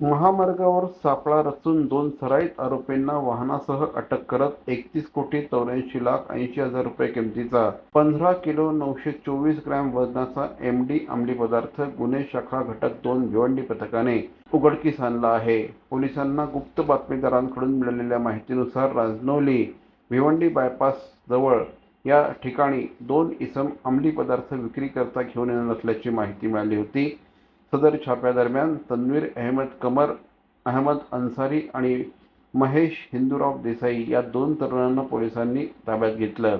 महामार्गावर सापळा रचून दोन सराईत आरोपींना वाहनासह अटक करत एकतीस कोटी चौऱ्याऐंशी लाख ऐंशी हजार रुपये किमतीचा पंधरा किलो नऊशे चोवीस ग्रॅम वजनाचा एम डी अंमली पदार्थ गुन्हे शाखा घटक दोन भिवंडी पथकाने उघडकीस आणला आहे. पोलिसांना गुप्त बातमीदारांकडून मिळालेल्या माहितीनुसार राजनौली भिवंडी बायपास जवळ या ठिकाणी दोन इसम अंमली पदार्थ विक्रीकरता घेऊन येणार असल्याची माहिती मिळाली होती. सदर छाप्यादरम्यान तन्वीर अहमद कमर अहमद अन्सारी आणि महेश हिंदूराव देसाई या दोन तरुणांना पोलिसांनी ताब्यात घेतलं.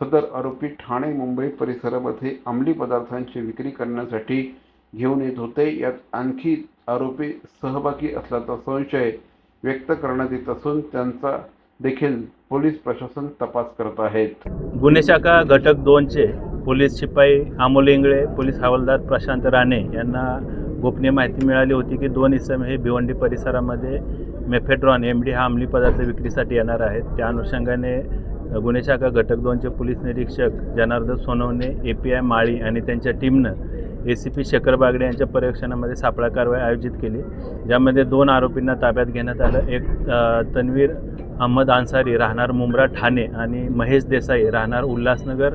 सदर आरोपी ठाणे मुंबई परिसरामध्ये अंमली पदार्थांची विक्री करण्यासाठी घेऊन येत होते. यात आणखी आरोपी सहभागी असल्याचा संशय व्यक्त करण्यात येत असून त्यांचा देखील पोलीस प्रशासन तपास करत आहेत. गुन्हे शाखा घटक दोनचे पोलीस शिपाई अमोल इंगळे पोलीस हवालदार प्रशांत राणे यांना गोपनीय माहिती मिळाली होती की दोन इसम हे भिवंडी परिसरामध्ये मेफेड्रॉन एम डी हा अंमली पदार्थ विक्रीसाठी येणार आहेत. त्या अनुषंगाने गुन्हे शाखा घटक दोनचे पोलीस निरीक्षक Janardan Sonawane A P I Mali आणि त्यांच्या टीमनं A C P Shekhar Bagade यांच्या पर्यवेक्षणामध्ये सापळा कारवाई आयोजित केली. ज्यामध्ये दोन आरोपींना ताब्यात घेण्यात आलं. एक तन्वीर अहमद अन्सारी राहणार मुंब्रा ठाणे आणि महेश देसाई राहणार उल्हासनगर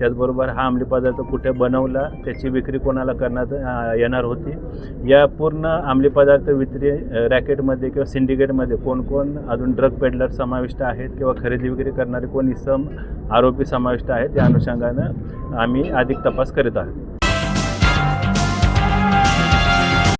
त्याचबरोबर हा अंमली पदार्थ कुठे बनवला त्याची विक्री कोणाला करण्यात येणार होती या पूर्ण अंमली पदार्थ विक्री रॅकेटमध्ये किंवा सिंडिकेटमध्ये कोण कोण अजून ड्रग पेडलर समाविष्ट आहेत किंवा खरेदी विक्री करणारे कोण इसम आरोपी समाविष्ट आहेत या अनुषंगानं आम्ही अधिक तपास करीत आहोत.